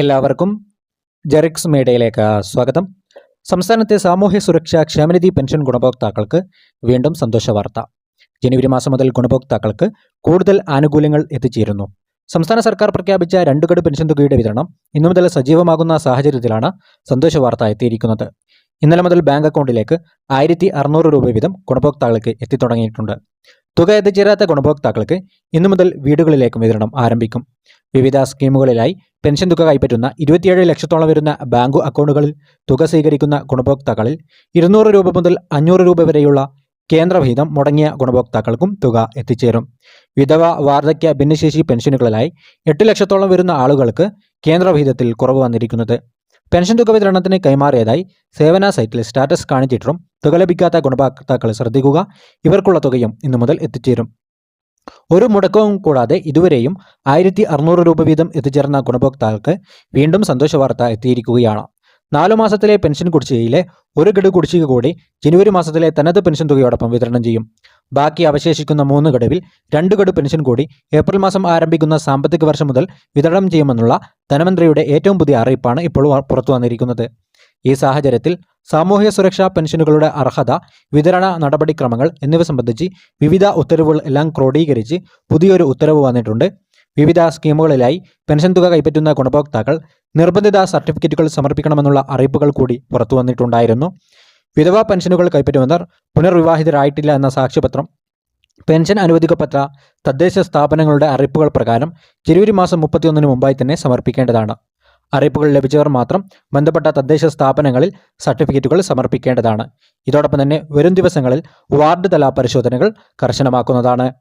എല്ലാവർക്കും ജെറിക്സ് മീഡിയയിലേക്ക് സ്വാഗതം. സംസ്ഥാനത്തെ സാമൂഹ്യ സുരക്ഷാ ക്ഷേമനിധി പെൻഷൻ ഗുണഭോക്താക്കൾക്ക് വീണ്ടും സന്തോഷ വാർത്ത. ജനുവരി മാസം മുതൽ ഗുണഭോക്താക്കൾക്ക് കൂടുതൽ ആനുകൂല്യങ്ങൾ എത്തിച്ചേരുന്നു. സംസ്ഥാന സർക്കാർ പ്രഖ്യാപിച്ച രണ്ട് ഗഡു പെൻഷൻ തുകയുടെ വിതരണം ഇന്നു മുതൽ സജീവമാകുന്ന സാഹചര്യത്തിലാണ് സന്തോഷ വാർത്ത എത്തിയിരിക്കുന്നത്. ഇന്നലെ മുതൽ ബാങ്ക് അക്കൗണ്ടിലേക്ക് ആയിരത്തി അറുന്നൂറ് രൂപ വീതം ഗുണഭോക്താക്കൾക്ക് എത്തിത്തുടങ്ങിയിട്ടുണ്ട്. തുക എത്തിച്ചേരാത്ത ഗുണഭോക്താക്കൾക്ക് ഇന്നു മുതൽ വീടുകളിലേക്കും വിതരണം ആരംഭിക്കും. വിവിധ സ്കീമുകളിലായി പെൻഷൻ തുക കൈപ്പറ്റുന്ന ഇരുപത്തിയേഴ് ലക്ഷത്തോളം വരുന്ന ബാങ്ക് അക്കൗണ്ടുകളിൽ തുക സ്വീകരിക്കുന്ന ഗുണഭോക്താക്കളിൽ ഇരുന്നൂറ് രൂപ മുതൽ അഞ്ഞൂറ് രൂപ വരെയുള്ള കേന്ദ്രവിഹിതം മുടങ്ങിയ ഗുണഭോക്താക്കൾക്കും തുക എത്തിച്ചേരും. വിധവ വാർദ്ധക്യ ഭിന്നശേഷി പെൻഷനുകളിലായി എട്ട് ലക്ഷത്തോളം വരുന്ന ആളുകൾക്ക് കേന്ദ്രവിഹിതത്തിൽ കുറവ് വന്നിരിക്കുന്നത്. പെൻഷൻ തുക വിതരണത്തിന് കൈമാറിയതായി സേവന സൈറ്റിൽ സ്റ്റാറ്റസ് കാണിച്ചിട്ടും തുക ലഭിക്കാത്ത ഗുണഭോക്താക്കൾ ശ്രദ്ധിക്കുക. ഇവർക്കുള്ള തുകയും ഇന്നു മുതൽ എത്തിച്ചേരും. ഒരു മുടക്കവും കൂടാതെ ഇതുവരെയും ആയിരത്തി അറുന്നൂറ് രൂപ വീതം എത്തിച്ചേർന്ന ഗുണഭോക്താക്കൾക്ക് വീണ്ടും സന്തോഷ വാർത്ത എത്തിയിരിക്കുകയാണ്. നാലു മാസത്തിലെ പെൻഷൻ കുടിശ്ശികയിലെ ഒരു ഗഡു കുടിശ്ശിക കൂടി ജനുവരി മാസത്തിലെ തനത് പെൻഷൻ തുകയോടൊപ്പം വിതരണം ചെയ്യും. ബാക്കി അവശേഷിക്കുന്ന മൂന്ന് ഗഡുവിൽ രണ്ട് ഗഡു പെൻഷൻ കൂടി ഏപ്രിൽ മാസം ആരംഭിക്കുന്ന സാമ്പത്തിക വർഷം മുതൽ വിതരണം ചെയ്യുമെന്നുള്ള ധനമന്ത്രിയുടെ ഏറ്റവും പുതിയ അറിയിപ്പാണ് ഇപ്പോൾ പുറത്തു വന്നിരിക്കുന്നത് ഈ സാഹചര്യത്തിൽ സാമൂഹ്യ സുരക്ഷാ പെൻഷനുകളുടെ അർഹത വിതരണ നടപടിക്രമങ്ങൾ എന്നിവ സംബന്ധിച്ച് വിവിധ ഉത്തരവുകൾ എല്ലാം ക്രോഡീകരിച്ച് പുതിയൊരു ഉത്തരവ് വന്നിട്ടുണ്ട്. വിവിധ സ്കീമുകളിലായി പെൻഷൻ തുക കൈപ്പറ്റുന്ന ഗുണഭോക്താക്കൾ നിർബന്ധിത സർട്ടിഫിക്കറ്റുകൾ സമർപ്പിക്കണമെന്നുള്ള അറിയിപ്പുകൾ കൂടി പുറത്തു വന്നിട്ടുണ്ടായിരുന്നു. വിധവാ പെൻഷനുകൾ കൈപ്പറ്റുന്നവർ പുനർവിവാഹിതരായിട്ടില്ല എന്ന സാക്ഷ്യപത്രം പെൻഷൻ അനുവദിക്കപ്പെട്ട തദ്ദേശ സ്ഥാപനങ്ങളുടെ അറിയിപ്പുകൾ പ്രകാരം ജനുവരി മാസം മുപ്പത്തിയൊന്നിന് മുമ്പായി തന്നെ സമർപ്പിക്കേണ്ടതാണ്. അറിയിപ്പുകൾ ലഭിച്ചവർ മാത്രം ബന്ധപ്പെട്ട തദ്ദേശ സ്ഥാപനങ്ങളിൽ സർട്ടിഫിക്കറ്റുകൾ സമർപ്പിക്കേണ്ടതാണ്. ഇതോടൊപ്പം തന്നെ വരും ദിവസങ്ങളിൽ വാർഡ് തല പരിശോധനകൾ കർശനമാക്കുന്നതാണ്.